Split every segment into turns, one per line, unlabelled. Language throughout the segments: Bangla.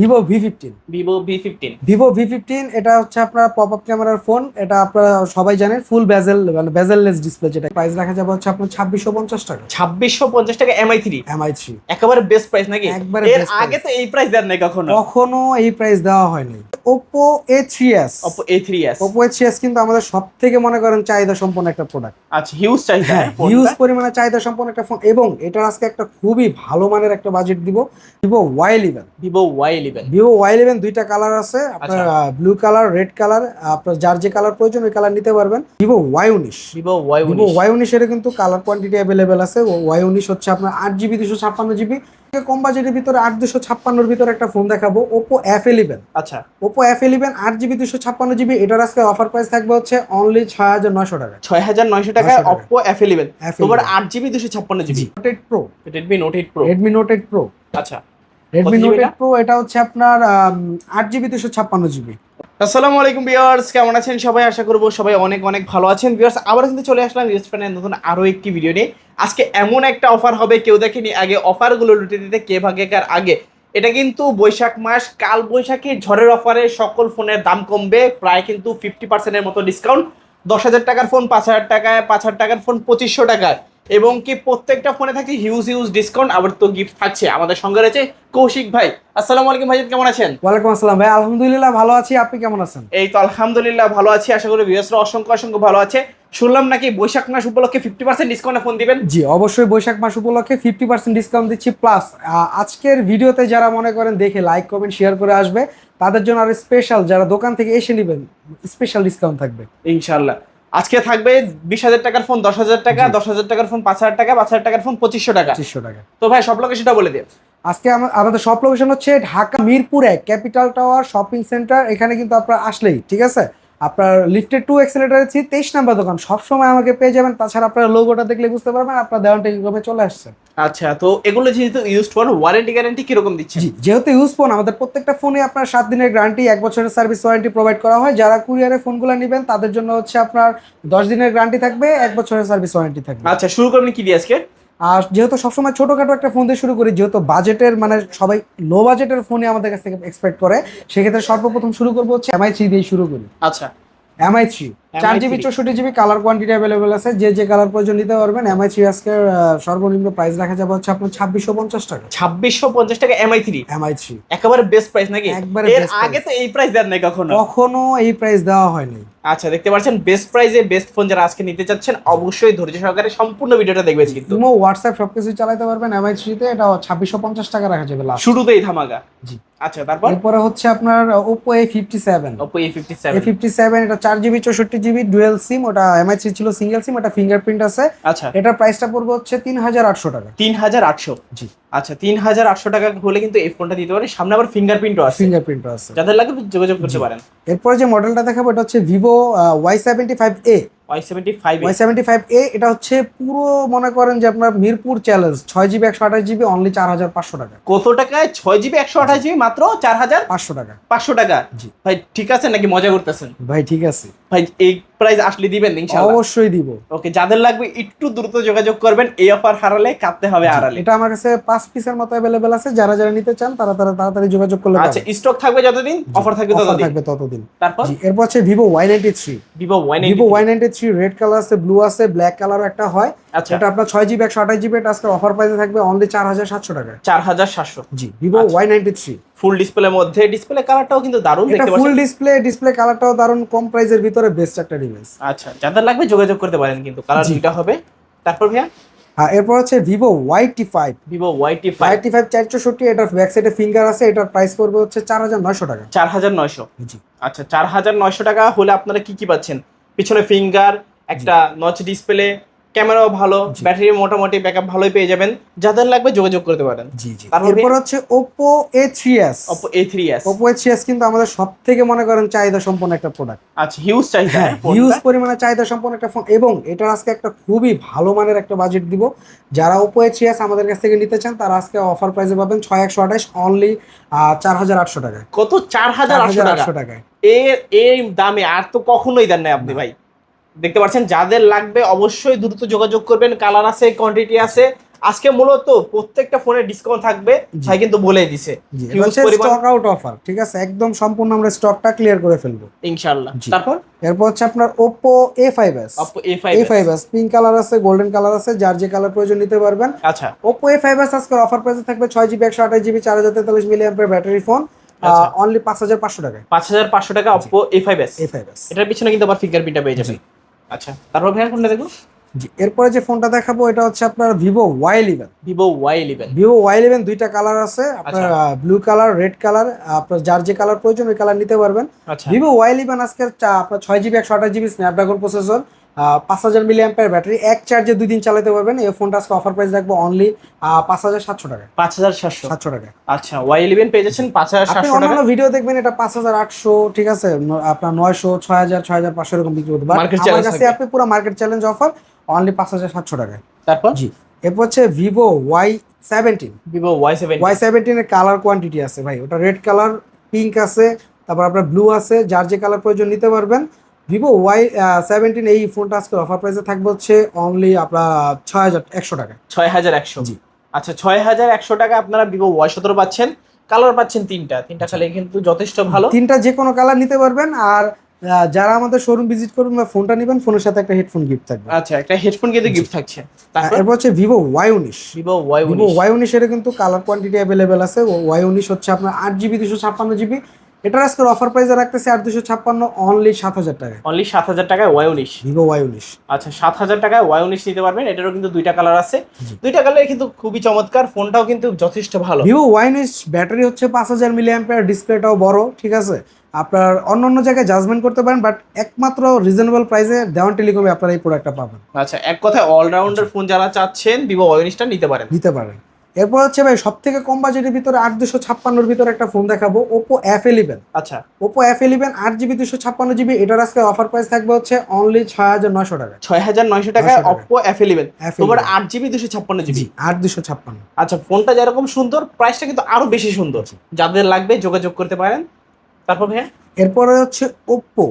Vivo V fifteen
Vivo V fifteen
Vivo V fifteen এটা হচ্ছে আপনার পপ আপ ক্যামেরার ফোন এটা আপনারা সবাই জানেন ফুল বেজেল মানে বেজেললেস ডিসপ্লে যেটা। প্রাইস রাখা যাবে হচ্ছে আপনার ছাব্বিশশো পঞ্চাশ টাকা।
ছাব্বিশশো পঞ্চাশ টাকা এমআই থ্রি
এমআই থ্রি
একেবারে বেস্ট প্রাইস নাকি?
একবারে
এর আগে তো এই প্রাইস দেন নাই কখনো।
কখনো এই প্রাইস দেওয়া হয়নি। Oppo A three S
Oppo A three S
Oppo A three S কিন্তু আমাদের সব থেকে মনে করেন চাহিদা সম্পন্ন একটা প্রোডাক্ট
আচ্ছা হিউজ চাহিদা
হ্যাঁ হিউজ পরিমাণে চাহিদা সম্পন্ন একটা ফোন এবং এটার আজকে একটা খুবই ভালো মানের একটা বাজেট দিব। Vivo Y eleven
Vivo Y eleven
Vivo Y eleven দুইটা কালার আছে আপনার ব্লু কালার রেড কালার আপনার যার যে কালার প্রয়োজন ওই কালার নিতে পারবেন। ভিভো ওয়াই উনিশ
ভিভো ওয়াই
ভিভো ওয়াই উনিশের কিন্তু কালার কোয়ান্টিটি অ্যাভেলেবেল আছে। ওয়াই উনিশ হচ্ছে আপনার আট জিবি দুশো ছাপ্পান্ন জিবি কম বাজেটের ভিতরে আট দুশো ছাপ্পান্নর ভিতরে একটা ফোন দেখাবো ওপো এফ ইলেভেন
আচ্ছা।
ওপো এফ ইলেভেন আট জিবি দুশো ছাপ্পান্ন জিবি এটার আজকে অফার প্রাইস থাকবে হচ্ছে অনলি ছয় হাজার নশো টাকা।
ছয় হাজার নয়শো টাকা
900 টাকা।
এফ ইলেভেন তোমার আট জিবি দুশো ছাপ্পান্ন GB
note eight pro
Redmi note eight pro
Redmi note eight pro
আচ্ছা।
নোট
GB
এইট প্রো এটা হচ্ছে আপনার আট জিবি দুশো ছাপ্পান্ন জিবি
আসসালামু আলাইকুম ভিউয়ার্স কেমন আছেন সবাই? আশা করব সবাই অনেক অনেক ভালো আছেন। ভিউয়ার্স আবার কিন্তু চলে আসলাম ফ্যানের নতুন আরও একটি ভিডিও নিয়ে। আজকে এমন একটা অফার হবে কেউ দেখেনি আগে অফারগুলো লুটে দিতে কে ভাগেকার আগে। এটা কিন্তু বৈশাখ মাস কাল বৈশাখী ঝড়ের অফারে সকল ফোনের দাম কমবে প্রায় কিন্তু ফিফটি পার্সেন্টের মতো ডিসকাউন্ট দশ হাজার টাকার ফোন পাঁচ হাজার টাকায় পাঁচ হাজার টাকার ফোন পঁচিশশো টাকায়। এবং কি প্রত্যেকটা ফোনে থাকছে হিউজ হিউজ ডিসকাউন্ট আবার তো গিফট থাকছে। আমাদের সঙ্গে রয়েছে কৌশিক ভাই। আসসালামু আলাইকুম ভাই কেমন আছেন?
ওয়ালাইকুম আসসালাম ভাই। আলহামদুলিল্লাহ ভালো আছি। আপনি কেমন আছেন?
এই তো আলহামদুলিল্লাহ ভালো আছি। আশা করি ভিউয়ার্সরা অসংখ্য অসংখ্য ভালো আছে। শুনলাম নাকি বৈশাখ মাস উপলক্ষে ফিফটি পার্সেন্ট ডিসকাউন্টে ফোন দিবেন?
জি অবশ্যই বৈশাখ মাস উপলক্ষে ফিফটি পার্সেন্ট ডিসকাউন্ট দিচ্ছি। প্লাস আজকের ভিডিওতে যারা মনে করেন দেখে লাইক কমেন্ট শেয়ার করে আসবে তাদের জন্য আর স্পেশাল যারা দোকান থেকে এসে নেবেন স্পেশাল ডিসকাউন্ট থাকবে।
ইনশাল্লাহ আজকে থাকবে বিশ হাজার টাকার ফোন দশ হাজার টাকা দশ হাজার টাকার ফোন পাঁচ হাজার টাকা পাঁচ হাজার টাকার ফোন পঁচিশশো টাকা।
পঁচিশশো টাকা।
তো ভাই সব লোকেশনটা সেটা বলে দিন
আজকে আমা- আমাদের সব লোকেশন হচ্ছে ঢাকা মিরপুর এক ক্যাপিটাল টাওয়ার শপিং সেন্টার এখানে কিন্তু আপনার আসলেই ঠিক আছে? আপনার লিফটেড টু এক্সেলেটার তেইশ নাম্বার দোকান। সবসময় আমাকে পেয়ে যাবেন। তাছাড়া আপনার লোগোটা দেখলে বুঝতে পারবেন আপনার দেওয়ানটা কীভাবে চলে আসছে
আচ্ছা তো এগুলো যেহেতু ইউজ ফোন ওয়ারেন্টি গ্যারেন্টি কীরকম দিচ্ছে?
জি যেহেতু ইউজ ফোন আমাদের প্রত্যেকটা ফোনে আপনার সাত দিনের গ্যারান্টি এক বছরের সার্ভিস ওয়ারেন্টি প্রোভাইড করা হয়। যারা কুরিয়ারে ফোনগুলো নেবেন তাদের জন্য হচ্ছে আপনার দশ দিনের গ্যারান্টি থাকবে এক বছরের সার্ভিস ওয়ারেন্টি থাকবে।
আচ্ছা শুরু করবেন কি দিয়ে আজকে?
আর যেহেতু সবসময় ছোটখাটো একটা ফোন দিয়ে শুরু করি যেহেতু বাজেটের মানে সবাই লো বাজেটের ফোনই আমাদের কাছ থেকে এক্সপেক্ট করে সেক্ষেত্রে সর্বপ্রথম শুরু করব হচ্ছে এমআই থ্রি দিয়ে শুরু করি।
আচ্ছা।
এমআই থ্রি চার
MI3
জিবি চৌষট্টি জিবি কালার কোয়ান্টিটি অ্যাভেলেবেল আছে। যে যে কালার প্রয়োজন নিতে পারবেন এমআই থ্রি আজকে সর্বনিম্ন প্রাইস রাখা যাবে হচ্ছে আপনার ছাব্বিশশো পঞ্চাশ টাকা।
ছাব্বিশশো পঞ্চাশ টাকা এমআই থ্রি
এমআই থ্রি
একেবারে বেস্ট প্রাইস নাকি?
একবারে
এর আগে তো এই প্রাইস দেন নাই কখনো।
কখনো এই প্রাইস দেওয়া হয়নি।
আচ্ছা দেখতে পাচ্ছেন বেস্ট প্রাইসে বেস্ট ফোন যারা আজকে নিতে চাচ্ছেন অবশ্যই ধৈর্য সহকারে সম্পূর্ণ ভিডিওটা দেখবেন কিন্তু।
ইমো হোয়াটসঅ্যাপ সবকিছু চালাতে পারবেন এমআই থ্রিতে এটা ছাব্বিশশো পঞ্চাশ টাকা রাখা যাবে
শুরুতেই ধামাকা।
জি।
আচ্ছা তারপর?
এরপরে হচ্ছে আপনার Oppo A fifty seven
Oppo A fifty
A
seven
fifty seven এটা চার জিবি চৌষট্টি জিবি ডুয়েল সিম ওটা এমআই থ্রি ছিল সিঙ্গেল সিম এটা ফিঙ্গারপ্রিন্ট আছে।
আচ্ছা।
এটার প্রাইসটা পড়বে হচ্ছে তিন হাজার আটশো টাকা।
তিন হাজার আটশো?
জি।
আচ্ছা তিন হাজার আটশো টাকা হলে কিন্তু এই ফোনটা দিতে পারে। সামনে আবার ফিঙ্গারপ্রিন্টও আছে।
ফিঙ্গারপ্রিন্ট আছে।
যাদের লাগে যোগাযোগ করতে পারেন।
এরপরে যে মডেলটা দেখাবো এটা হচ্ছে Vivo Y seventy five A
Y seventy five
Y seventy five A এটা হচ্ছে পুরো মনে করেন যে আপনার মিরপুর চ্যালেঞ্জ ছয় জিবি একশো আঠাশ জিবি অনলি চার হাজার পাঁচশো টাকা।
কত টাকায়? ছয় জিবি একশো আঠাশ জিবি মাত্র চার হাজার
পাঁচশো টাকা।
পাঁচশো টাকা?
জি।
ভাই ঠিক আছে নাকি মজা করতেছেন?
ভাই ঠিক আছে।
ভাই এই প্রাইস আসলে দিবেন ইনশাআল্লাহ।
অবশ্যই দিব।
ওকে যাদের লাগবে একটু দ্রুত যোগাযোগ করবেন এই অফার হারালে কাঁপতে হবে আড়ালে।
এটা আমার কাছে পাঁচ পিসের মতো अवेलेबल আছে যারা যারা নিতে চান তারা তারা তাড়াতাড়ি যোগাযোগ করলে
আচ্ছা স্টক থাকবে যতদিন? অফার থাকবে ততদিন?
থাকবে ততদিন।
তারপর?
এরপর আছে
Vivo Y93
Vivo Y93 Vivo three red colour আছে ব্লু আছে ব্ল্যাক কালার একটা হয়।
আচ্ছা।
এটা আপনার 6GB 128GB আজকে অফার প্রাইসে থাকবে অনলি
4700 টাকা 4700
জি Vivo
আচ্ছা।
থ্রি
ফুল ডিসপ্লের মধ্যে ডিসপ্লে কালারটাও কিন্তু দারুণ
এটা
দেখতে
ফুল ডিসপ্লে ডিসপ্লে কালারটাও দারুণ কম প্রাইসের ভিতরে বেস্ট একটা ডিভাইস
আচ্ছা যাদের লাগবে যোগাযোগ করতে পারেন কিন্তু কালার
জি।
দুইটা হবে। তারপর ভাইয়া?
হ্যাঁ এরপর হচ্ছে Vivo Y T five
Vivo
Y
five
T five চারশোষট্টি এটার ব্যাক সাইডে ফিঙ্গার আছে এটার প্রাইস পড়বে হচ্ছে চার হাজার নয়শো টাকা।
চার হাজার নয়শো।
জি।
আচ্ছা চার হাজার নয়শো টাকা হলে আপনারা কি কি পাচ্ছেন? পিছনে ফিঙ্গার একটা নচ ডিসপ্লে ক্যামেরাও ভালো ব্যাটারি মোটামুটি ব্যাকআপ ভালোই পেয়ে যাবেন। যাদের লাগবে যোগাযোগ করতে পারেন।
জি জি।
তারপর
এরপর হচ্ছে Oppo A three S
Oppo A three S
Oppo A three S কিন্তু আমাদের সব থেকে মনে করেন চাহিদা সম্পন্ন একটা প্রোডাক্ট
আচ্ছা হিউজ চাহিদা।
হ্যাঁ হিউজ পরিমাণে চাহিদা সম্পন্ন একটা ফোন এবং এটার আজকে একটা খুবই ভালো মানের একটা বাজেট দিব। যারা ওপো এ থ্রি এস আমাদের কাছ থেকে নিতে চান তারা আজকে অফার প্রাইসে পাবেন ছয় একশো আঠাশ অনলি চার হাজার আটশো টাকায়।
কত? চার হাজার
চার
আটশো
হাজার
টাকা।
আটশো টাকায়।
এর এই দামে আর তো কখনোই দেন নাই আপনি ভাই। দেখতে পাচ্ছেন যাদের লাগবে অবশ্যই দ্রুত যোগাযোগ করবেন। কালার আছে কোয়ান্টিটি আছে। আজকে মূলত প্রত্যেকটা ফোনে ডিসকাউন্ট থাকবে। ভাই কিন্তু বলে দিছে।
স্টক আউট অফার ঠিক আছে? একদম সম্পূর্ণ আমরা স্টকটা ক্লিয়ার করে ফেলব।
ইনশাআল্লাহ। তারপর?
এরপর হচ্ছে আপনার Oppo A5s
Oppo A5
A5s pink colour আছে গোল্ডেন কালার আছে যার যে কালার প্রয়োজন নিতে পারবেন।
আচ্ছা।
Oppo A5s আজকে অফার প্রাইসে থাকবে ছয় জিবি একশো আঠাশ জিবি চার হাজার তেতাল্লিশ milliampere battery phone. Only পাঁচ হাজার পাঁচশো টাকায়।
পাঁচ হাজার পাঁচশো টাকা Oppo A5s
A5s
এটার পিছনে কিন্তু আবার ফিঙ্গারপ্রিন্টটা পেয়ে যাবেন। আচ্ছা তারপর ভাইয়া কোনটা দেখো
এরপরে যে ফোনটা দেখাবো এটা হচ্ছে আপনার Vivo Y eleven
Vivo Y eleven
Vivo Y eleven দুইটা কালার আছে আপনার ব্লু কালার রেড কালার আপনার যার যে কালার প্রয়োজন ওই কালার নিতে পারবেন।
আচ্ছা।
ভিভো ওয়াই ইলেভেন আজকে আপনার ছয় জিবি একশো আঠাশ জিবি স্ন্যাপড্রাগন প্রসেসর পাঁচ হাজার মিলি অ্যাম্পের ব্যাটারি এক চার্জে দুই দিন চালাতে পারবেন। এই ফোনটা আজকে অফার প্রাইস রাখব অনলি পাঁচ হাজার সাতশো টাকা
পাঁচ হাজার সাতশো।
সাতশো টাকা
আচ্ছা ওয়াই ইলেভেন পেয়ে যাচ্ছেন পাঁচ হাজার সাতশো টাকা
অন্যান্য ভিডিও দেখবেন এটা পাঁচ হাজার আটশো ঠিক আছে? আপনার নয়শো ছয় হাজার ছয় হাজার পাঁচশো এরকম বিক্রি করতে
Market
আমার কাছে আপনি পুরো মার্কেট চ্যালেঞ্জ অফার অনলি পাঁচ হাজার সাতশো টাকায়।
তারপর?
জি। এরপর হচ্ছে Vivo Y seventeen
Vivo Y seven
Y সেভেন্টিনের colour quantity আছে ভাই। ওটা রেড কালার পিঙ্ক আছে তারপর আপনার ব্লু আছে যার যে কালার প্রয়োজন নিতে পারবেন। ভিভো ওয়াই সেভেন্টিন এই ফোনটা আজকে অফার প্রাইসে থাকবে হচ্ছে অনলি আপনার ছয় হাজার একশো টাকা।
ছয় হাজার একশো।
জি।
আচ্ছা ছয় হাজার একশো টাকা আপনারা ভিভো ওয়াই সতেরো পাচ্ছেন কালার পাচ্ছেন তিনটা। তিনটা কালার কিন্তু যথেষ্ট ভালো।
তিনটা যে কোনো কালার নিতে পারবেন আর যারা আমাদের শোরুম ভিজিট করবেন বা ফোনটা নেবেন ফোনের সাথে একটা হেডফোন গিফট থাকবে।
আচ্ছা একটা হেডফোন কিন্তু গিফট থাকছে। তারপর?
এরপর হচ্ছে ভিভো ওয়াই উনিশ।
ভিভো ওয়াই
ভিভো ওয়াই উনিশের কিন্তু কালার কোয়ান্টিটি অ্যাভেলেবেল আছে। ওয়াই উনিশ হচ্ছে আপনার আট জিবি দুশো ছাপ্পান্ন জিবি এটার আজকে অফার প্রাইসে রাখতেছে আট দুশো ছাপ্পান্ন অনলি সাত হাজার টাকা
অনলি সাত হাজার টাকায় ওয়াই উনিশ
ভিভো ওয়াই উনিশ
আচ্ছা সাত হাজার টাকায় ওয়াই উনিশ নিতে পারবেন। এটারও কিন্তু দুইটা কালার আছে। দুইটা কালার কিন্তু খুবই চমৎকার। ফোনটাও কিন্তু যথেষ্ট ভালো।
ভিভো ওয়াই উনিশ ব্যাটারি হচ্ছে পাঁচ হাজার মিলি অ্যাম্পেয়ার ডিসপ্লেটাও বড় ঠিক আছে? আপনার অন্য অন্য জায়গায় জাজমেন্ট করতে পারেন বাট একমাত্র রিজনেবল প্রাইসে দেওয়ান টেলিকমে আপনারা এই প্রোডাক্টটা পাবেন।
আচ্ছা এক কথায় অলরাউন্ডার ফোন যারা চাচ্ছেন ভিভো ওয়াই উনিশটা নিতে পারেন।
নিতে পারেন। এরপর হচ্ছে ভাই সব থেকে কম বাজেটের ভিতরে আট দুশো ছাপ্পান্নর ভিতরে একটা ফোন দেখাবো ওপো এফ ইলেভেন
আচ্ছা।
ওপো এফ ইলেভেন আট জিবি দুশো ছাপ্পান্ন জিবি এটার আজকে অফার প্রাইস থাকবে হচ্ছে অনলি ছয় হাজার নয়শো টাকা।
ছয় হাজার নয়শো টাকায়
900 টাকা।
অপো এফ ইলেভেন তোমার আট জিবি দুশো ছাপ্পান্ন জিবি।
আট দুশো ছাপ্পান্ন।
আচ্ছা ফোনটা যেরকম সুন্দর প্রাইসটা কিন্তু আরও বেশি সুন্দর। যাদের লাগবে যোগাযোগ করতে পারেন। তারপর ভাইয়া?
এরপরে হচ্ছে Oppo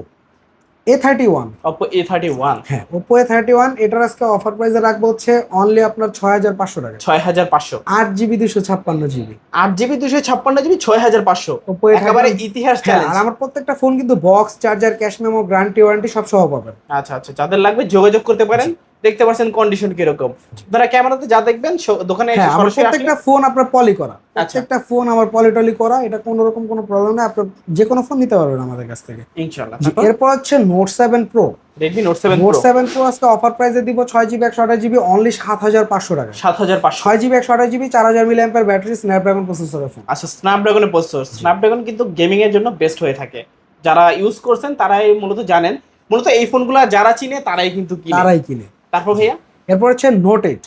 A thirty one
Oppo A thirty one
হ্যাঁ ওপ্পো এ থার্টি ওয়ান এটার আজকে অফার প্রাইসে রাখব হচ্ছে অনলি আপনার ছয় হাজার পাঁচশো টাকা।
ছয় হাজার পাঁচশো।
আট জিবি দুশো ছাপ্পান্ন জিবি।
আট জিবি দুশো ছাপ্পান্ন জিবি ছয় হাজার পাঁচশো।
ওপ্পো এ
একেবারে ইতিহাস
হ্যাঁ আর আমার প্রত্যেকটা ফোন কিন্তু box charger cash memo guarantee warranty সব সহ পাবেন।
আচ্ছা আচ্ছা যাদের লাগবে যোগাযোগ করতে পারেন। দেখতে পাচ্ছেন কন্ডিশন কীরকম। আপনারা ক্যামেরাতে যা দেখবেন দোকানে
হ্যাঁ প্রত্যেকটা ফোন আপনার পলি করা।
আচ্ছা।
প্রত্যেকটা ফোন আমার পলি টলি করা এটা কোনো রকম কোনো প্রবলেম নেই আপনার যে কোনো ফোন নিতে পারবেন আমাদের কাছ থেকে।
ইনশাআল্লাহ।
এরপর হচ্ছে note seven pro
Redmi note seven
note seven pro আজকে অফার প্রাইসে দিব ছয় জিবি একশো আঠাশ জিবি অনলি সাত হাজার পাঁচশো টাকা।
সাত হাজার পাঁচশো।
ছয় জিবি একশো আঠাশ জিবি চার হাজার মিলি অ্যাম্পের ব্যাটারি স্ন্যাপড্রাগন প্রসেসরের ফোন
আচ্ছা স্ন্যাপড্রাগনের প্রসেসর স্ন্যাপড্রাগন কিন্তু গেমিং এর জন্য বেস্ট হয়ে থাকে। যারা ইউজ করছেন তারাই মূলত জানেন। মূলত এই ফোনগুলো যারা চিনে তারাই কিন্তু কিনে।
তারাই কিনে।
তারপর ভাইয়া?
এরপর হচ্ছে note eight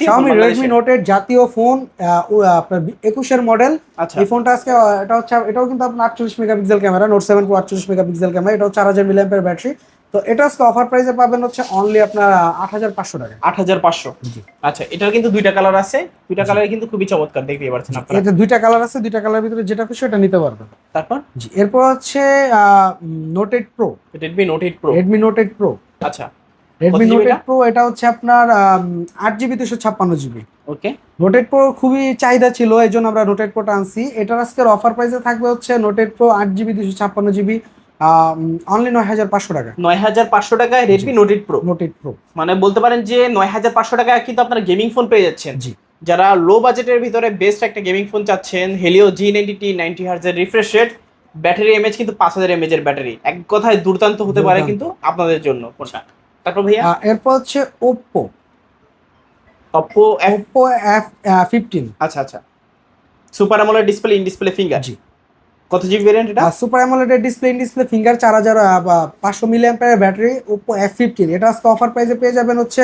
Xiaomi Redmi Note 8 জাতীয় ফোন আপনার একুশের মডেল
আচ্ছা।
এই ফোনটা আজকে এটা হচ্ছে এটাও কিন্তু আপনার আটচল্লিশ megapixel camera note seven pro আটচল্লিশ মেগাপিক্সেল ক্যামেরা এটাও চার হাজার মিলিয়াম্পের ব্যাটারি তো এটা আজকে অফার প্রাইসে পাবেন হচ্ছে অনলি আপনার আট হাজার পাঁচশো টাকা।
আট হাজার পাঁচশো?
জি।
আচ্ছা এটার কিন্তু দুইটা কালার আছে। দুইটা কালার কিন্তু খুবই চমৎকার দেখতে পাচ্ছেন আপনারা।
এটা দুইটা কালার আছে দুইটা কালার ভিতরে যেটা খুশি ওটা নিতে পারবেন।
তারপর?
জি এরপর হচ্ছে note eight pro
Redmi note eight pro
Redmi note eight pro
আচ্ছা।
রেডমি নোট এইট প্রো এটা হচ্ছে আপনার আট জিবি দুশো ছাপ্পান্ন GB
okay
note eight pro খুবই চাহিদা ছিল এই জন্য আমরা নোট এইট প্রোটা আনছি। এটার আজকের অফার প্রাইসে থাকবে হচ্ছে নোট এইট প্রো আট জিবি দুশো ছাপ্পান্ন জিবি অনলি নয় হাজার পাঁচশো টাকা।
নয় হাজার পাঁচশো টাকায় Redmi note eight pro
note eight pro
মানে বলতে পারেন যে নয় হাজার পাঁচশো টাকায় কিন্তু আপনারা গেমিং ফোন পেয়ে যাচ্ছেন।
জি।
যারা লো বাজেটের ভিতরে বেস্ট একটা গেমিং ফোন চাচ্ছেন Helio G ninety T ninety হার্জের refresh rate battery mAh কিন্তু পাঁচ হাজার এমএচ এর ব্যাটারি এক কথায় দুর্দান্ত হতে পারে কিন্তু আপনাদের জন্য ফোনটা তারপর ভাইয়া?
এরপর হচ্ছে Oppo
F
Oppo F fifteen
আচ্ছা আচ্ছা। সুপার আমলের ডিসপ্লে ইন ডিসপ্লে ফিঙ্গার
জি।
কত জিবি ভেরিয়েন্ট এটা?
Super AMOLED display in display finger চার হাজার পাঁচশো মিলি অ্যাম্পারের ব্যাটারি ওপ্পো এফ ফিফটিন এটা আজকে অফার প্রাইসে পেয়ে যাবেন হচ্ছে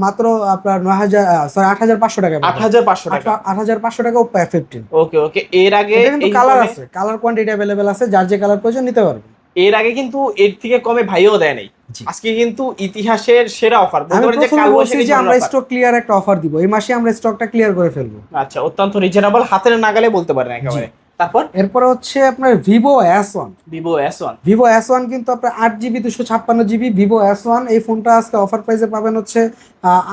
মাত্র?
আপনার নয় হাজার সরি আট হাজার পাঁচশো টাকা।
আট হাজার পাঁচশো টাকা।
আট হাজার পাঁচশো টাকা Oppo F fifteen
okay okay এর আগে এই
কালার আছে। কালার কোয়ান্টিটি অ্যাভেলেবেল আছে। যার যে কালার প্রয়োজন নিতে পারবেন।
এর আগে কিন্তু এর থেকে কমে ভাইও দেয় নাই। আজকে কিন্তু ইতিহাসের সেরা অফার যে
আমরা স্টক ক্লিয়ার একটা অফার দিব। এই মাসে আমরা স্টকটা ক্লিয়ার করে ফেলব।
আচ্ছা অত্যন্ত রিজনেবল হাতের নাগালে বলতে পারেন একেবারে। তারপর?
এরপরে হচ্ছে আপনার Vivo S one
Vivo S one
Vivo S one কিন্তু আপনার আট জিবি দুশো ছাপ্পান্ন জিবি ভিভো এস ওয়ান এই ফোনটা আজকে অফার প্রাইসে পাবেন হচ্ছে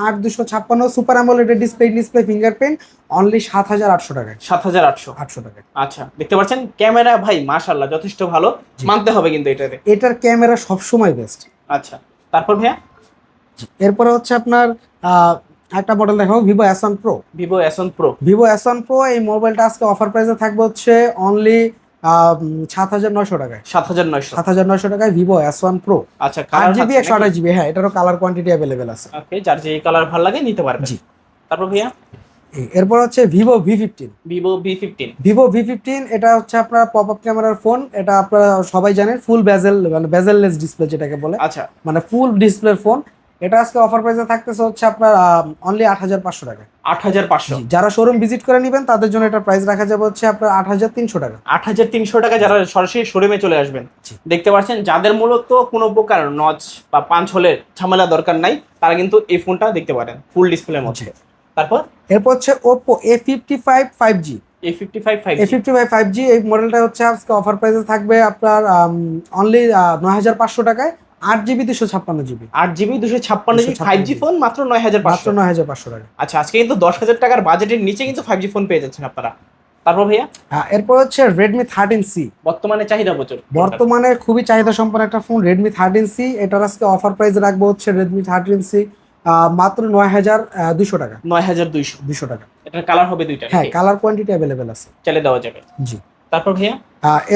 আট দুশো ছাপ্পান্ন। সুপার অ্যামোলেডের ডিসপ্লে ডিসপ্লে ফিঙ্গারপ্রিন্ট অনলি সাত হাজার আটশো টাকায়।
সাত হাজার আটশো।
আটশো টাকায়।
আচ্ছা দেখতে পাচ্ছেন ক্যামেরা ভাই মাশাল্লাহ যথেষ্ট ভালো। মানতে হবে কিন্তু এটাতে।
এটার ক্যামেরা সবসময় বেস্ট
আচ্ছা তারপর ভাইয়া?
এরপরে হচ্ছে আপনার একটা মডেল দেখাবো Vivo S one pro
Vivo S one pro
Vivo S one pro এই মোবাইলটা আজকে অফার প্রাইসে থাকবে হচ্ছে অনলি সাত হাজার নয়শো টাকায়।
সাত হাজার নয়শো।
সাত হাজার নয়শো টাকায় ভিভো এস ওয়ান প্রো
আচ্ছা
আট জিবি একশো আঠাশ জিবি হ্যাঁ এটারও কালার কোয়ান্টিটি অ্যাভেলেবেল আছে।
ওকে যার যে কালার ভালো লাগে নিতে পারবে
জি।
তারপর ভাইয়া?
এরপর হচ্ছে Vivo V fifteen
Vivo V fifteen
Vivo V fifteen এটা হচ্ছে আপনার পপ আপ ক্যামেরার ফোন এটা আপনারা সবাই জানেন ফুল বেজেল মানে বেজেললেস ডিসপ্লে যেটাকে বলে।
আচ্ছা।
মানে ফুল ডিসপ্লের ফোন এটা আজকে অফার প্রাইসে থাকতেছে হচ্ছে আপনার অনলি আট হাজার পাঁচশো টাকা।
আট হাজার পাঁচশো।
যারা শোরুম ভিজিট করে নেবেন তাদের জন্য এটা প্রাইস রাখা যাবে হচ্ছে আপনার আট হাজার তিনশো টাকা।
আট হাজার তিনশো টাকা যারা সরাসরি শোরুমে চলে আসবেন। দেখতে পাচ্ছেন যাদের মূলত কোনো প্রকার নচ বা পাঁচ হলের ঝামেলা দরকার নাই তারা কিন্তু এই ফোনটা দেখতে পারেন ফুল ডিসপ্লের মধ্যে। তারপর?
এরপর হচ্ছে Oppo A fifty five five G
A fifty five five
A fifty five five G এই মডেলটা হচ্ছে আজকে অফার প্রাইসে থাকবে আপনার অনলি নয় হাজার পাঁচশো টাকায়। আট জিবি দুশো ছাপ্পান্ন জিবি।
আট জিবি দুশো ছাপ্পান্ন জিবি ফাইভ জি ফোন মাত্র নয় হাজার পাঁচশো।
নয় হাজার পাঁচশো টাকা।
আচ্ছা আজকে কিন্তু দশ হাজার টাকার বাজেটের নিচে কিন্তু ফাইভ জি ফোন পেয়ে যাচ্ছেন আপনারা। তারপর ভাইয়া?
হ্যাঁ, এরপর হচ্ছে রেডমি থার্টিন সি
বর্তমানে চাহিদা প্রচুর।
বর্তমানে খুবই চাহিদা সম্পন্ন একটা ফোন রেডমি থার্টিন সি এটার আজকে অফার প্রাইস রাখব হচ্ছে রেডমি থার্টিন সি মাত্র নয় হাজার দুশো টাকা।
নয় হাজার দুইশো।
দুশো টাকা।
এটার কালার হবে দুইটা
হ্যাঁ কালার কোয়ান্টিটি অ্যাভেলেবেল আছে।
চালিয়ে দেওয়া যাবে।
জি।
তারপর ভাইয়া?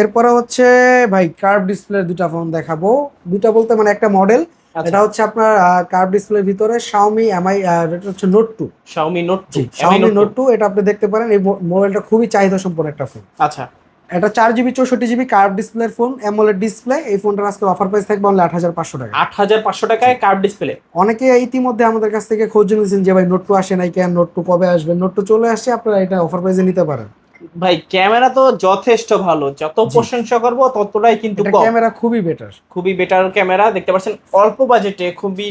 এরপরে হচ্ছে ভাই কার্ভ ডিসপ্লে দুটা ফোন দেখাবো। দুটা বলতে মানে একটা মডেল
আচ্ছা।
এটা হচ্ছে আপনার কার্ভ ডিসপ্লের ভিতরে শাওমি এমআই এটা হচ্ছে note two
Xiaomi note
G Xiaomi note two এটা আপনি দেখতে পারেন। এই মোবাইলটা খুবই চাহিদা সম্পন্ন একটা ফোন
আচ্ছা।
এটা চার জিবি চৌষট্টি জিবি কার্ভ ডিসপ্লের ফোন অ্যামোলেড ডিসপ্লে এই ফোনটার আজকে অফার প্রাইস থাকবে অনলি আট হাজার পাঁচশো টাকা।
আট হাজার পাঁচশো টাকায় কার্ভ ডিসপ্লে
অনেকে ইতিমধ্যে আমাদের কাছ থেকে খোঁজ নিয়েছেন যে ভাই নোট টু আসে নাই কেন? নোট টু কবে আসবে? নোট টু চলে আসছে আপনারা এটা অফার প্রাইসে নিতে পারেন।
ভাই ক্যামেরা তো যথেষ্ট ভালো। যত প্রশংসা করব ততটাই কিন্তু
ক্যামেরা খুবই বেটার
খুবই বেটার ক্যামেরা দেখতে পাচ্ছেন অল্প বাজেটে খুবই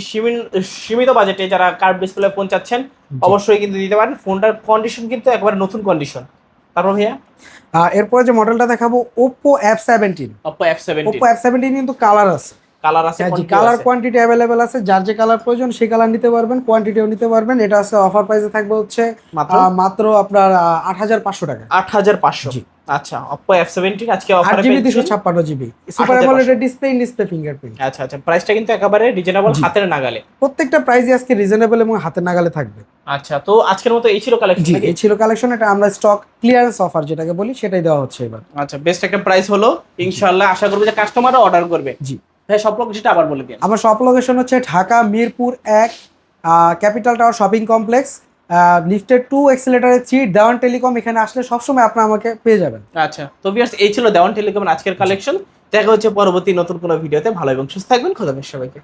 সীমিত বাজেটে যারা কার্ভ ডিসপ্লে ফোন চাচ্ছেন অবশ্যই কিন্তু দিতে পারেন। ফোনটার কন্ডিশন কিন্তু একবারে নতুন কন্ডিশন তারপর ভাইয়া?
এরপরে যে মডেলটা দেখাবো Oppo F seventeen
Oppo F seventy
Oppo F seventeen কিন্তু কালার আছে।
কালার আছে
কালার কোয়ান্টিটি অ্যাভেলেবেল আছে। যার যে কালার প্রয়োজন সেই কালার নিতে পারবেন কোয়ান্টিটিও নিতে পারবেন। এটা আছে অফার প্রাইসে থাকবে হচ্ছে
মাত্র?
আপনার আট হাজার পাঁচশো টাকা।
আট হাজার পাঁচশো?
জি।
আচ্ছা এফ সেভেন্টিন আজকে
আট
অফারে
জিবি দুশো ছাপ্পান্ন GB super AMOLED display in display fingerprint
আচ্ছা আচ্ছা প্রাইসটা কিন্তু একেবারে রিজনেবল। হাতের নাগালে।
প্রত্যেকটা প্রাইসই আজকে রিজনেবল এবং হাতের নাগালে থাকবে।
আচ্ছা তো আজকের মতো এই ছিল কালেকশন জি
এই ছিল কালেকশন এটা আমরা স্টক ক্লিয়ারেন্স অফার যেটাকে বলি সেটাই দেওয়া হচ্ছে এবার।
আচ্ছা বেস্ট একটা প্রাইস হলো। ইনশাআল্লাহ আশা করব যে কাস্টমাররা অর্ডার করবে।
জি।
ভাই সব লোকেশনটা আবার বলে দিন
আমার সব লোকেশন হচ্ছে ঢাকা মিরপুর এক capital tower shopping complex lifted to এক্সেলেটারের three Dewan telecom এখানে আসলে সবসময় আপনি আমাকে পেয়ে যাবেন।
আচ্ছা তো ভিউয়ার্স এই ছিল দেওয়ান টেলিকমের আজকের কালেকশন দেখা হচ্ছে পরবর্তী নতুন কোনো ভিডিওতে ভালো এবং সুস্থ থাকবেন। খোদা সবাইকে।